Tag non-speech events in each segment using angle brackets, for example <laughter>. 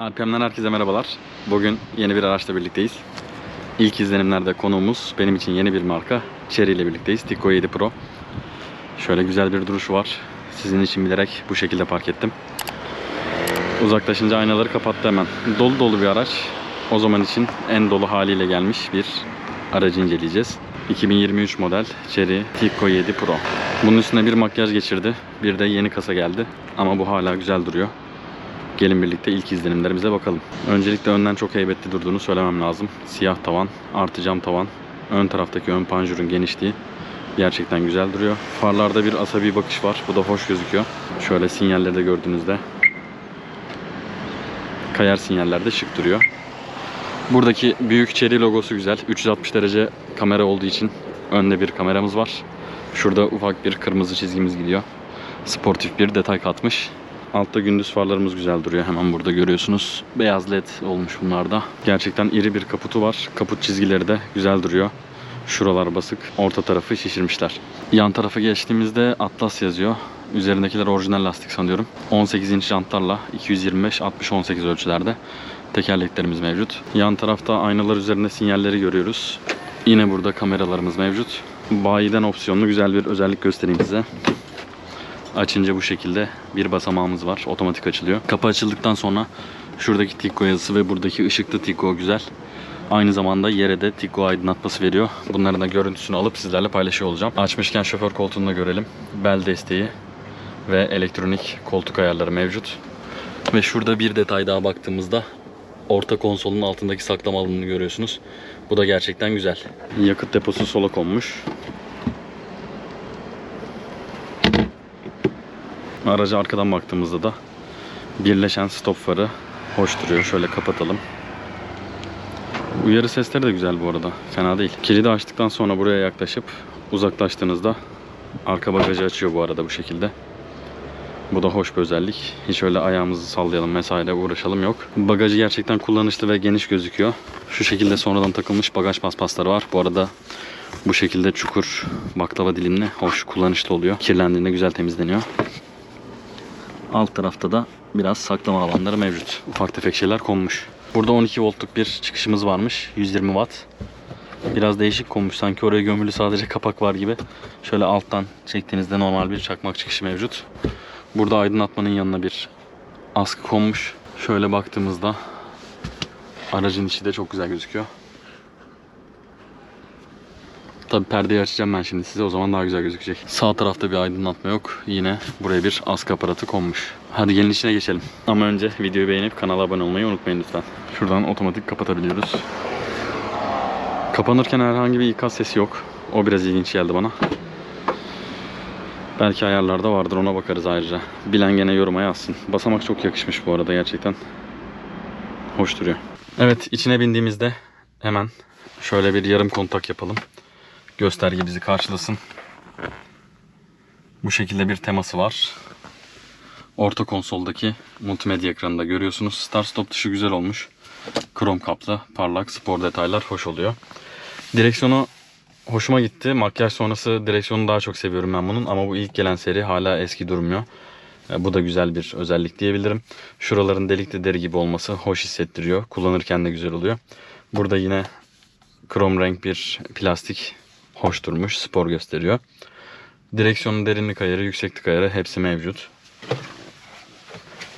Alpem'den herkese merhabalar. Bugün yeni bir araçla birlikteyiz. İlk izlenimlerde konuğumuz benim için yeni bir marka. Cherry ile birlikteyiz. Tico 7 Pro. Şöyle güzel bir duruşu var. Sizin için bilerek bu şekilde park ettim. Uzaklaşınca aynaları kapattı hemen. Dolu dolu bir araç. O zaman için en dolu haliyle gelmiş bir aracı inceleyeceğiz. 2023 model Cherry Tico 7 Pro. Bunun üstüne bir makyaj geçirdi. Bir de yeni kasa geldi. Ama bu hala güzel duruyor. Gelin birlikte ilk izlenimlerimize bakalım. Öncelikle önden çok heybetli durduğunu söylemem lazım. Siyah tavan, artı cam tavan, ön taraftaki ön panjurun genişliği gerçekten güzel duruyor. Farlarda bir asabi bakış var. Bu da hoş gözüküyor. Şöyle sinyalleri de gördüğünüzde kayar sinyaller de şık duruyor. Buradaki büyük Cherry logosu güzel. 360 derece kamera olduğu için önde bir kameramız var. Şurada ufak bir kırmızı çizgimiz gidiyor. Sportif bir detay katmış. Altta gündüz farlarımız güzel duruyor. Hemen burada görüyorsunuz. Beyaz led olmuş bunlarda. Gerçekten iri bir kaputu var. Kaput çizgileri de güzel duruyor. Şuralar basık. Orta tarafı şişirmişler. Yan tarafa geçtiğimizde Atlas yazıyor. Üzerindekiler orijinal lastik sanıyorum. 18 inç jantlarla 225-60-18 ölçülerde tekerleklerimiz mevcut. Yan tarafta aynalar üzerinde sinyalleri görüyoruz. Yine burada kameralarımız mevcut. Bayiden opsiyonlu güzel bir özellik göstereyim size. Açınca bu şekilde bir basamağımız var. Otomatik açılıyor. Kapı açıldıktan sonra şuradaki Tico yazısı ve buradaki ışıklı Tico güzel. Aynı zamanda yere de Tico aydınlatması veriyor. Bunların da görüntüsünü alıp sizlerle paylaşıyor olacağım. Açmışken şoför koltuğunu da görelim. Bel desteği ve elektronik koltuk ayarları mevcut. Ve şurada bir detay daha baktığımızda orta konsolun altındaki saklama alanını görüyorsunuz. Bu da gerçekten güzel. Yakıt deposu sola konmuş. Araca arkadan baktığımızda da birleşen stop farı hoş duruyor. Şöyle kapatalım. Uyarı sesleri de güzel bu arada. Fena değil. Kilidi açtıktan sonra buraya yaklaşıp uzaklaştığınızda arka bagajı açıyor bu arada bu şekilde. Bu da hoş bir özellik. Hiç öyle ayağımızı sallayalım vesaire uğraşalım yok. Bagajı gerçekten kullanışlı ve geniş gözüküyor. Şu şekilde sonradan takılmış bagaj paspasları var. Bu arada bu şekilde çukur baklava dilimli hoş kullanışlı oluyor. Kirlendiğinde güzel temizleniyor. Alt tarafta da biraz saklama alanları mevcut. Ufak tefek şeyler konmuş. Burada 12 voltluk bir çıkışımız varmış. 120 watt. Biraz değişik konmuş. Sanki oraya gömülü sadece kapak var gibi. Şöyle alttan çektiğinizde normal bir çakmak çıkışı mevcut. Burada aydınlatmanın yanına bir askı konmuş. Şöyle baktığımızda aracın içi de çok güzel gözüküyor. Tabi perdeyi açacağım ben şimdi size o zaman daha güzel gözükecek. Sağ tarafta bir aydınlatma yok. Yine buraya bir askı aparatı konmuş. Hadi gelin içine geçelim. Ama önce videoyu beğenip kanala abone olmayı unutmayın lütfen. Şuradan otomatik kapatabiliyoruz. Kapanırken herhangi bir ikaz sesi yok. O biraz ilginç geldi bana. Belki ayarlarda vardır ona bakarız ayrıca. Bilen gene yoruma yazsın. Basamak çok yakışmış bu arada gerçekten. Hoş duruyor. Evet içine bindiğimizde hemen şöyle bir yarım kontak yapalım. Gösterge bizi karşılasın. Bu şekilde bir teması var. Orta konsoldaki multimedya ekranında görüyorsunuz. Start stop dışı güzel olmuş. Krom kaplı, parlak, spor detaylar hoş oluyor. Direksiyonu hoşuma gitti. Makyaj sonrası direksiyonu daha çok seviyorum ben bunun. Ama bu ilk gelen seri hala eski durmuyor. E, Bu da güzel bir özellik diyebilirim. Şuraların delikli deri gibi olması hoş hissettiriyor. Kullanırken de güzel oluyor. Burada yine krom renk bir plastik hoş durmuş. Spor gösteriyor. Direksiyonun derinlik ayarı, yükseklik ayarı hepsi mevcut.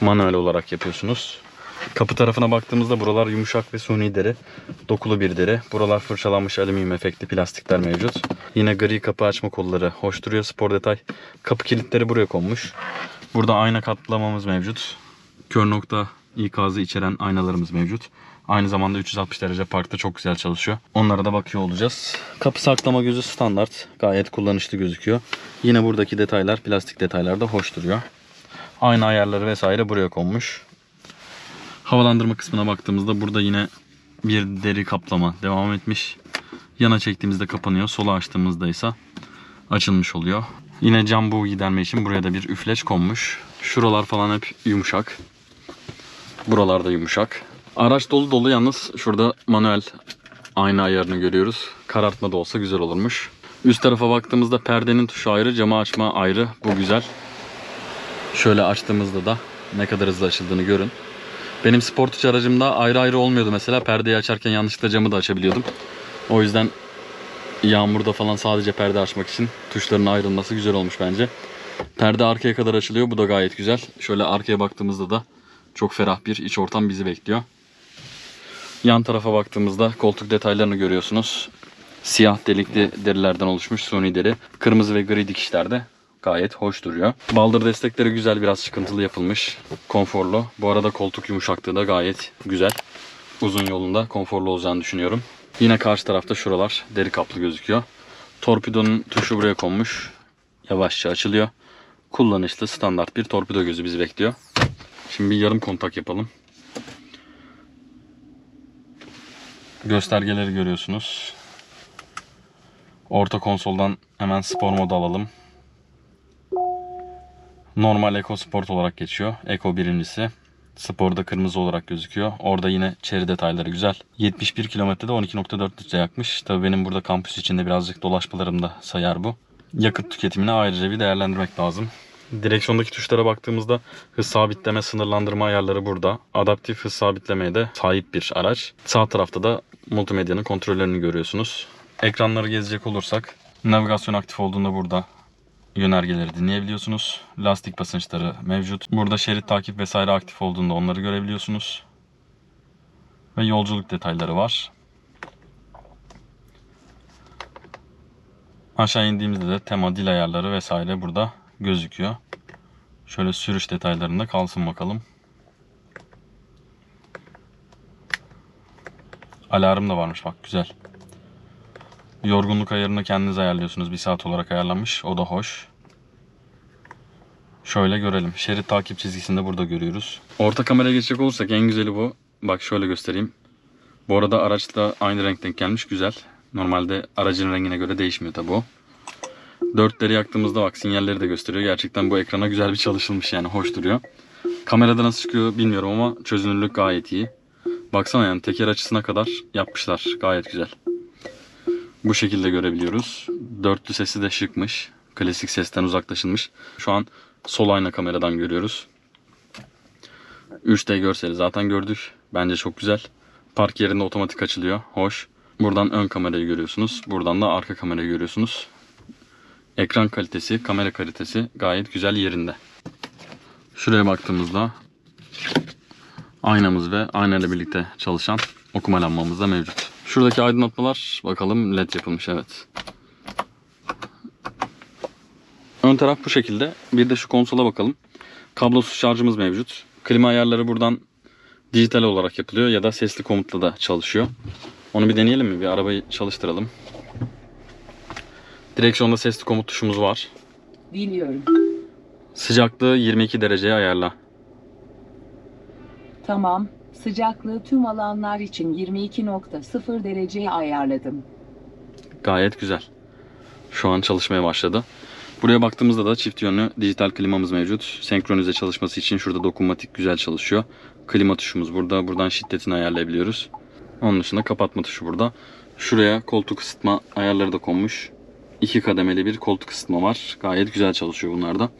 Manuel olarak yapıyorsunuz. Kapı tarafına baktığımızda buralar yumuşak ve suni deri. Dokulu bir deri. Buralar fırçalanmış alüminyum efektli plastikler mevcut. Yine gri kapı açma kolları hoş duruyor. Spor detay. Kapı kilitleri buraya konmuş. Burada ayna katlamamız mevcut. Kör nokta ikazı içeren aynalarımız mevcut. Aynı zamanda 360 derece parkta çok güzel çalışıyor. Onlara da bakıyor olacağız. Kapı saklama gözü standart. Gayet kullanışlı gözüküyor. Yine buradaki detaylar, plastik detaylar da hoş duruyor. Ayna ayarları vesaire buraya konmuş. Havalandırma kısmına baktığımızda burada yine bir deri kaplama devam etmiş. Yana çektiğimizde kapanıyor. Sola açtığımızda ise açılmış oluyor. Yine cam buğu giderme için buraya da bir üfleç konmuş. Şuralar falan hep yumuşak. Buralar da yumuşak. Araç dolu dolu yalnız şurada manuel ayna ayarını görüyoruz. Karartma da olsa güzel olurmuş. Üst tarafa baktığımızda perdenin tuşu ayrı, camı açma ayrı. Bu güzel. Şöyle açtığımızda da ne kadar hızlı açıldığını görün. Benim Sportage aracımda ayrı ayrı olmuyordu mesela. Perdeyi açarken yanlışlıkla camı da açabiliyordum. O yüzden yağmurda falan sadece perde açmak için tuşların ayrılması güzel olmuş bence. Perde arkaya kadar açılıyor. Bu da gayet güzel. Şöyle arkaya baktığımızda da çok ferah bir iç ortam bizi bekliyor. Yan tarafa baktığımızda koltuk detaylarını görüyorsunuz. Siyah delikli derilerden oluşmuş suni deri. Kırmızı ve gri dikişlerde gayet hoş duruyor. Baldır destekleri güzel biraz çıkıntılı yapılmış. Konforlu. Bu arada koltuk yumuşaklığı da gayet güzel. Uzun yolunda konforlu olacağını düşünüyorum. Yine karşı tarafta şuralar deri kaplı gözüküyor. Torpidonun tuşu buraya konmuş. Yavaşça açılıyor. Kullanışlı standart bir torpido gözü bizi bekliyor. Şimdi bir yarım kontak yapalım. Göstergeleri görüyorsunuz. Orta konsoldan hemen spor modu alalım. Normal Eco Sport olarak geçiyor. Eco birincisi. Sporda kırmızı olarak gözüküyor. Orada yine çeri detayları güzel. 71 kilometrede 12.4 litre yakmış. Tabii benim burada kampüs içinde birazcık dolaşmalarımda sayar bu. Yakıt tüketimini ayrıca bir değerlendirmek lazım. Direksiyondaki tuşlara baktığımızda hız sabitleme sınırlandırma ayarları burada. Adaptif hız sabitlemeye de sahip bir araç. Sağ tarafta da multimedyanın kontrollerini görüyorsunuz. Ekranları gezecek olursak navigasyon aktif olduğunda burada yönergeleri dinleyebiliyorsunuz. Lastik basınçları mevcut. Burada şerit takip vesaire aktif olduğunda onları görebiliyorsunuz. Ve yolculuk detayları var. Aşağı indiğimizde de tema dil ayarları vesaire burada gözüküyor. Şöyle sürüş detaylarında kalsın bakalım. Alarm da varmış bak güzel. Yorgunluk ayarını kendiniz ayarlıyorsunuz. Bir saat olarak ayarlanmış. O da hoş. Şöyle görelim. Şerit takip çizgisini de burada görüyoruz. Orta kameraya geçecek olursak en güzeli bu. Bak şöyle göstereyim. Bu arada araçla aynı renk denk gelmiş. Güzel. Normalde aracın rengine göre değişmiyor tabi o. Dörtleri yaktığımızda bak sinyalleri de gösteriyor. Gerçekten bu ekrana güzel bir çalışılmış yani. Hoş duruyor. Kamerada nasıl çıkıyor bilmiyorum ama çözünürlük gayet iyi. Baksana yani teker açısına kadar yapmışlar. Gayet güzel. Bu şekilde görebiliyoruz. Dörtlü sesi de şıkmış. Klasik sesten uzaklaşılmış. Şu an sol ayna kameradan görüyoruz. 3D görseli zaten gördük. Bence çok güzel. Park yerinde otomatik açılıyor. Hoş. Buradan ön kamerayı görüyorsunuz. Buradan da arka kamerayı görüyorsunuz. Ekran kalitesi, kamera kalitesi gayet güzel yerinde. Şuraya baktığımızda aynamız ve aynayla birlikte çalışan okuma lambamız da mevcut. Şuradaki aydınlatmalar bakalım led yapılmış evet. Ön taraf bu şekilde. Bir de şu konsola bakalım. Kablosuz şarjımız mevcut. Klima ayarları buradan dijital olarak yapılıyor ya da sesli komutla da çalışıyor. Onu bir deneyelim mi? Bir arabayı çalıştıralım. Direksiyonda sesli komut tuşumuz var. Dinliyorum. Sıcaklığı 22 dereceye ayarla. Tamam. Sıcaklığı tüm alanlar için 22.0 dereceye ayarladım. Gayet güzel. Şu an çalışmaya başladı. Buraya baktığımızda da çift yönlü dijital klimamız mevcut. Senkronize çalışması için şurada dokunmatik güzel çalışıyor. Klima tuşumuz burada. Buradan şiddetini ayarlayabiliyoruz. Onun dışında kapatma tuşu burada. Şuraya koltuk ısıtma ayarları da konmuş. İki kademeli bir koltuk ısıtma var. Gayet güzel çalışıyor bunlar da.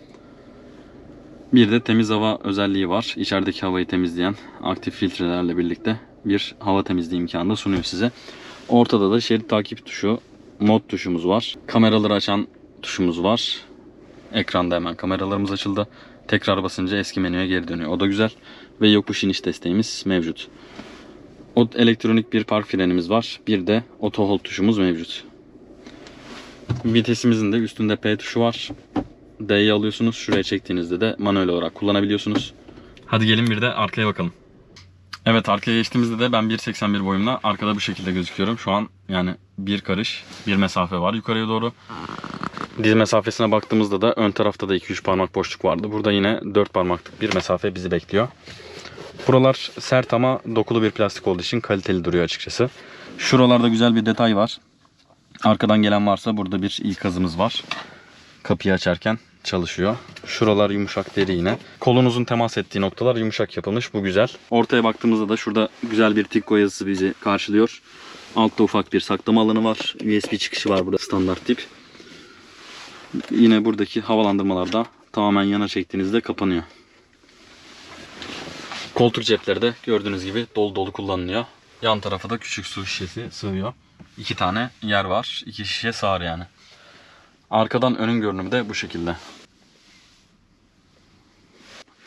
Bir de temiz hava özelliği var. İçerideki havayı temizleyen aktif filtrelerle birlikte bir hava temizliği imkanı da sunuyor size. Ortada da şerit takip tuşu, mod tuşumuz var. Kameraları açan tuşumuz var. Ekranda hemen kameralarımız açıldı. Tekrar basınca eski menüye geri dönüyor. O da güzel. Ve yokuş iniş desteğimiz mevcut. O elektronik bir park frenimiz var. Bir de auto hold tuşumuz mevcut. Vitesimizin de üstünde P tuşu var. D'yi alıyorsunuz. Şuraya çektiğinizde de manuel olarak kullanabiliyorsunuz. Hadi gelin bir de arkaya bakalım. Evet arkaya geçtiğimizde de ben 1.81 boyumla arkada bu şekilde gözüküyorum. Şu an yani bir karış bir mesafe var yukarıya doğru. Diz mesafesine baktığımızda da ön tarafta da 2-3 parmak boşluk vardı. Burada yine 4 parmaklık bir mesafe bizi bekliyor. Buralar sert ama dokulu bir plastik olduğu için kaliteli duruyor açıkçası. Şuralarda güzel bir detay var. Arkadan gelen varsa burada bir ikazımız var. Kapıyı açarken çalışıyor. Şuralar yumuşak deri yine. Kolunuzun temas ettiği noktalar yumuşak yapılmış. Bu güzel. Ortaya baktığımızda da şurada güzel bir Tikko yazısı bizi karşılıyor. Altta ufak bir saklama alanı var. USB çıkışı var burada standart tip. Yine buradaki havalandırmalar da tamamen yana çektiğinizde kapanıyor. Koltuk cepleri de gördüğünüz gibi dolu dolu kullanılıyor. Yan tarafa da küçük su şişesi sığıyor. İki tane yer var. İki şişe sığar yani. Arkadan önün görünümü de bu şekilde.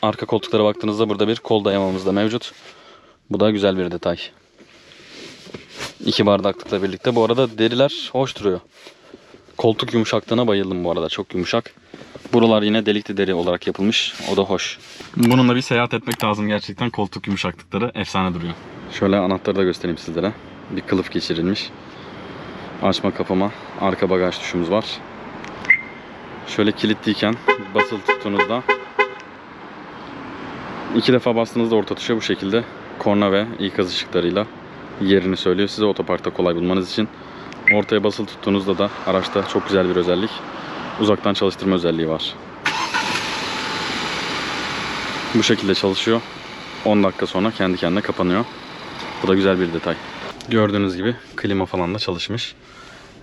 Arka koltuklara baktığınızda burada bir kol dayamamız da mevcut. Bu da güzel bir detay. İki bardaklıkla birlikte. Bu arada deriler hoş duruyor. Koltuk yumuşaklığına bayıldım bu arada. Çok yumuşak. Buralar yine delikli deri olarak yapılmış. O da hoş. Bununla bir seyahat etmek lazım gerçekten. Koltuk yumuşaklıkları efsane duruyor. Şöyle anahtarı da göstereyim sizlere. Bir kılıf geçirilmiş. Açma kapama. Arka bagaj tuşumuz var. Şöyle kilitliyken basılı tuttuğunuzda iki defa bastığınızda orta tuşa bu şekilde korna ve ikaz ışıklarıyla yerini söylüyor. Size otoparkta kolay bulmanız için. Ortaya basılı tuttuğunuzda da araçta çok güzel bir özellik. Uzaktan çalıştırma özelliği var. Bu şekilde çalışıyor. 10 dakika sonra kendi kendine kapanıyor. Bu da güzel bir detay. Gördüğünüz gibi klima falan da çalışmış.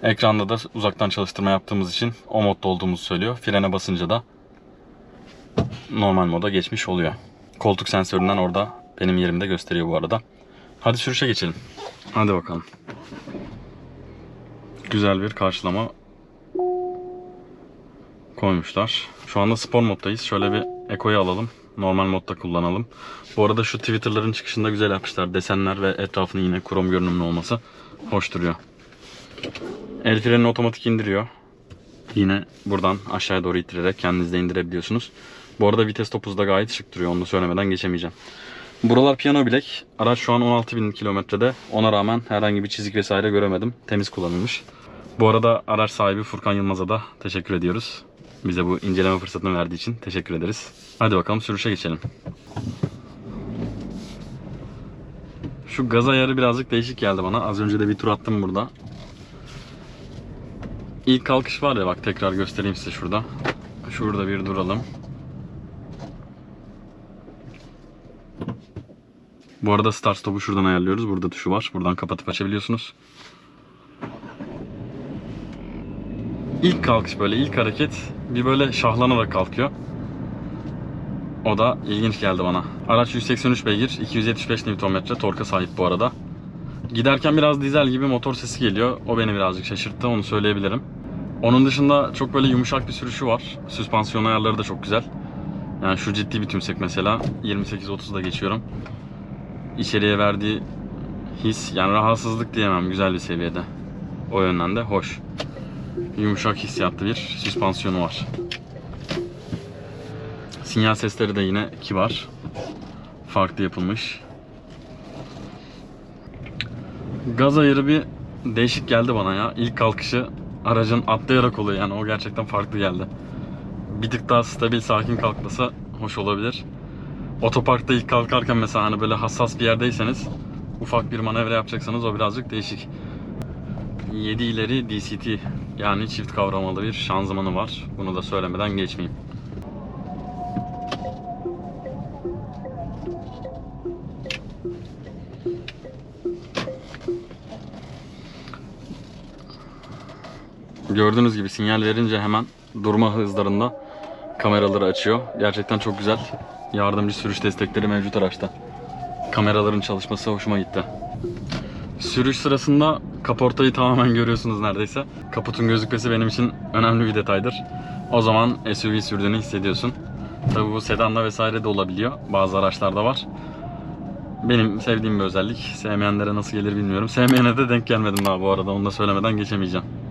Ekranda da uzaktan çalıştırma yaptığımız için o modda olduğumuzu söylüyor. Frene basınca da normal moda geçmiş oluyor. Koltuk sensöründen orada benim yerimde gösteriyor bu arada. Hadi sürüşe geçelim. Hadi bakalım. Güzel bir karşılama koymuşlar. Şu anda spor moddayız. Şöyle bir Eko'yu alalım. Normal modda kullanalım. Bu arada şu Twitter'ların çıkışında güzel yapmışlar. Desenler ve etrafının yine krom görünümlü olması hoş duruyor. El frenini otomatik indiriyor. Yine buradan aşağıya doğru ittirerek kendiniz de indirebiliyorsunuz. Bu arada vites topuzu da gayet şık duruyor. Onu da söylemeden geçemeyeceğim. Buralar piyano bilek. Araç şu an 16.000 kilometrede. Ona rağmen herhangi bir çizik vesaire göremedim. Temiz kullanılmış. Bu arada araç sahibi Furkan Yılmaz'a da teşekkür ediyoruz. Bize bu inceleme fırsatını verdiği için teşekkür ederiz. Hadi bakalım sürüşe geçelim. Şu gaz ayarı birazcık değişik geldi bana. Az önce de bir tur attım burada. İlk kalkış var ya bak tekrar göstereyim size şurada. Şurada bir duralım. Bu arada start stop'u şuradan ayarlıyoruz. Burada tuşu var. Buradan kapatıp açabiliyorsunuz. İlk kalkış böyle ilk hareket bir böyle şahlanarak kalkıyor. O da ilginç geldi bana. Araç 183 beygir, 275 Nm torka sahip bu arada. Giderken biraz dizel gibi motor sesi geliyor. O beni birazcık şaşırttı onu söyleyebilirim. Onun dışında çok böyle yumuşak bir sürüşü var. Süspansiyon ayarları da çok güzel. Yani şu ciddi bir tümsek mesela 28-30'da geçiyorum. İçeriye verdiği his yani rahatsızlık diyemem güzel bir seviyede. O yönden de hoş. Yumuşak hissiyatlı bir süspansiyonu var. Sinyal sesleri de yine kibar. Farklı yapılmış. Gaz ayarı bir değişik geldi bana ya. İlk kalkışı aracın atlayarak oluyor yani o gerçekten farklı geldi. Bir tık daha stabil sakin kalkması hoş olabilir. Otoparkta ilk kalkarken mesela hani böyle hassas bir yerdeyseniz ufak bir manevra yapacaksanız o birazcık değişik. 7 ileri DCT yani çift kavramalı bir şanzımanı var. Bunu da söylemeden geçmeyeyim. Gördüğünüz gibi sinyal verince hemen durma hızlarında kameraları açıyor. Gerçekten çok güzel yardımcı sürüş destekleri mevcut araçta. Kameraların çalışması hoşuma gitti. Sürüş sırasında kaportayı tamamen görüyorsunuz neredeyse. Kaputun gözükmesi benim için önemli bir detaydır. O zaman SUV sürdüğünü hissediyorsun. Tabi bu sedanla vesaire de olabiliyor. Bazı araçlarda var. Benim sevdiğim bir özellik. Sevmeyenlere nasıl gelir bilmiyorum. Sevmeyene de denk gelmedim daha bu arada. Onu da söylemeden geçemeyeceğim.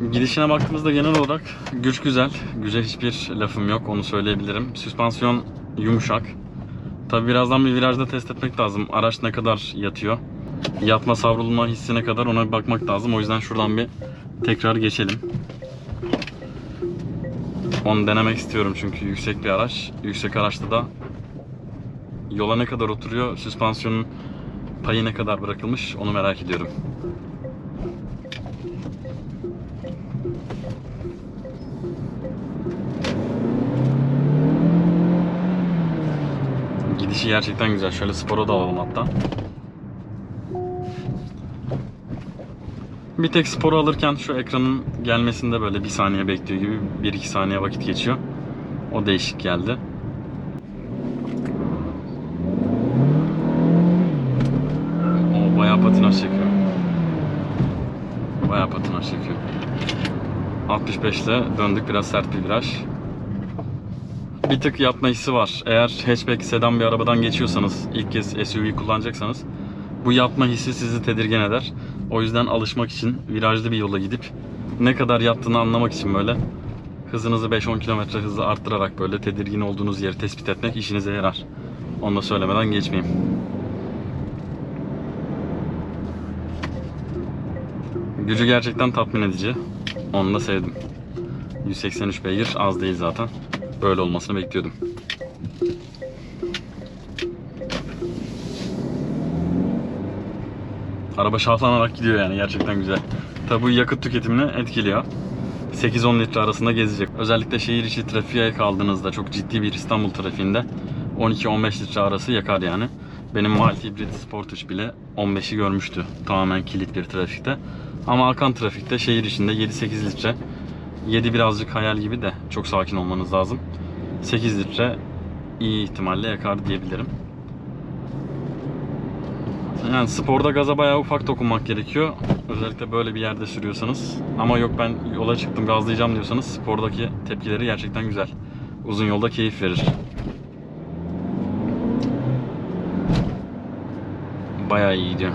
Gidişine baktığımızda genel olarak güç güzel. Güce hiçbir lafım yok onu söyleyebilirim. Süspansiyon yumuşak. Tabi birazdan bir virajda test etmek lazım. Araç ne kadar yatıyor. Yatma savrulma hissine kadar ona bir bakmak lazım. O yüzden şuradan bir tekrar geçelim. Onu denemek istiyorum çünkü yüksek bir araç. Yüksek araçta da yola ne kadar oturuyor, süspansiyonun payı ne kadar bırakılmış onu merak ediyorum. gerçekten güzel. Şöyle spora da alalım hatta. Bir tek sporu alırken şu ekranın gelmesinde böyle bir saniye bekliyor gibi bir iki saniye vakit geçiyor. O değişik geldi. O bayağı patinaj çekiyor. Bayağı patinaj çekiyor. 65 ile döndük biraz sert bir viraj. Bir tık yapma hissi var. Eğer hatchback sedan bir arabadan geçiyorsanız, ilk kez SUV kullanacaksanız bu yapma hissi sizi tedirgin eder. O yüzden alışmak için virajlı bir yola gidip ne kadar yattığını anlamak için böyle hızınızı 5-10 km hızla arttırarak böyle tedirgin olduğunuz yeri tespit etmek işinize yarar. Onu da söylemeden geçmeyeyim. Gücü gerçekten tatmin edici. Onu da sevdim. 183 beygir az değil zaten. Böyle olmasını bekliyordum. Araba şahlanarak gidiyor yani gerçekten güzel. Tabi bu yakıt tüketimini etkiliyor. 8-10 litre arasında gezecek. Özellikle şehir içi trafiğe kaldığınızda çok ciddi bir İstanbul trafiğinde 12-15 litre arası yakar yani. Benim Mild Hybrid Sportage bile 15'i görmüştü tamamen kilit bir trafikte. Ama akan trafikte şehir içinde 7-8 litre 7 birazcık hayal gibi de çok sakin olmanız lazım. 8 litre iyi ihtimalle yakar diyebilirim. Yani sporda gaza bayağı ufak dokunmak gerekiyor. Özellikle böyle bir yerde sürüyorsanız. Ama yok ben yola çıktım gazlayacağım diyorsanız spordaki tepkileri gerçekten güzel. Uzun yolda keyif verir. Bayağı iyi gidiyor.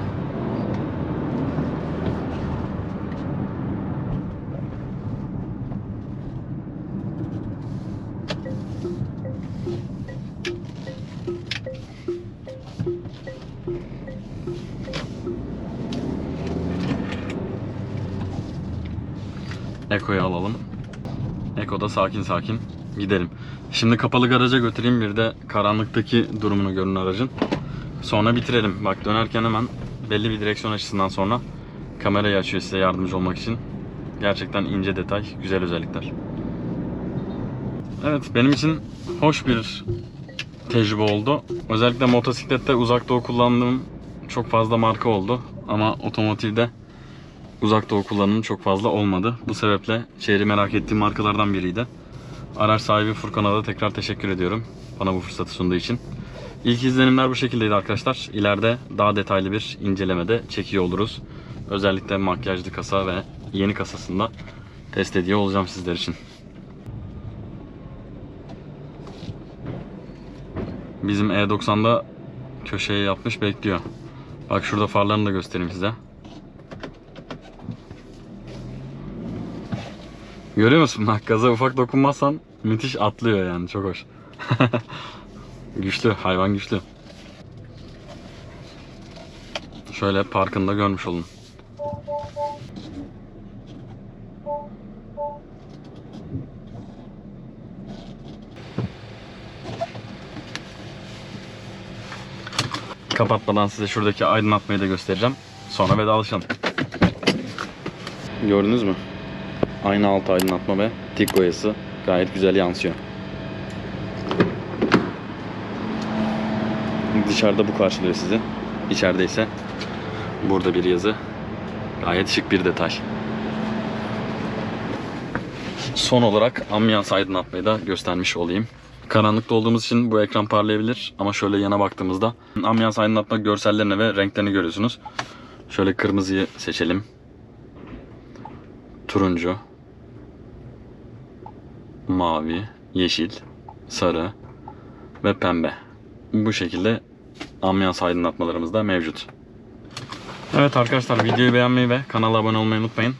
Eko'yu alalım. Eko'da sakin sakin gidelim. Şimdi kapalı garaja götüreyim bir de karanlıktaki durumunu görün aracın. Sonra bitirelim. Bak dönerken hemen belli bir direksiyon açısından sonra kamerayı açıyor size yardımcı olmak için. Gerçekten ince detay, güzel özellikler. Evet benim için hoş bir tecrübe oldu. Özellikle motosiklette uzak kullandığım çok fazla marka oldu. Ama otomotivde uzak doğu kullanımı çok fazla olmadı. Bu sebeple şehri merak ettiğim markalardan biriydi. Araç sahibi Furkan'a da tekrar teşekkür ediyorum. Bana bu fırsatı sunduğu için. İlk izlenimler bu şekildeydi arkadaşlar. İleride daha detaylı bir incelemede çekiyor oluruz. Özellikle makyajlı kasa ve yeni kasasında test ediyor olacağım sizler için. Bizim E90'da köşeye yapmış bekliyor. Bak şurada farlarını da göstereyim size. Görüyor musun? Bak gaza ufak dokunmazsan müthiş atlıyor yani çok hoş. <laughs> güçlü, hayvan güçlü. Şöyle parkında görmüş olun. Kapatmadan size şuradaki aydınlatmayı da göstereceğim. Sonra vedalaşalım. Gördünüz mü? Aynı alt aydınlatma ve tik boyası gayet güzel yansıyor. Dışarıda bu karşılıyor sizi. İçeride ise burada bir yazı. Gayet şık bir detay. Son olarak ambiyans aydınlatmayı da göstermiş olayım. Karanlıkta olduğumuz için bu ekran parlayabilir ama şöyle yana baktığımızda ambiyans aydınlatma görsellerini ve renklerini görüyorsunuz. Şöyle kırmızıyı seçelim. Turuncu, mavi, yeşil, sarı ve pembe. Bu şekilde ambiyans aydınlatmalarımız da mevcut. Evet arkadaşlar videoyu beğenmeyi ve kanala abone olmayı unutmayın.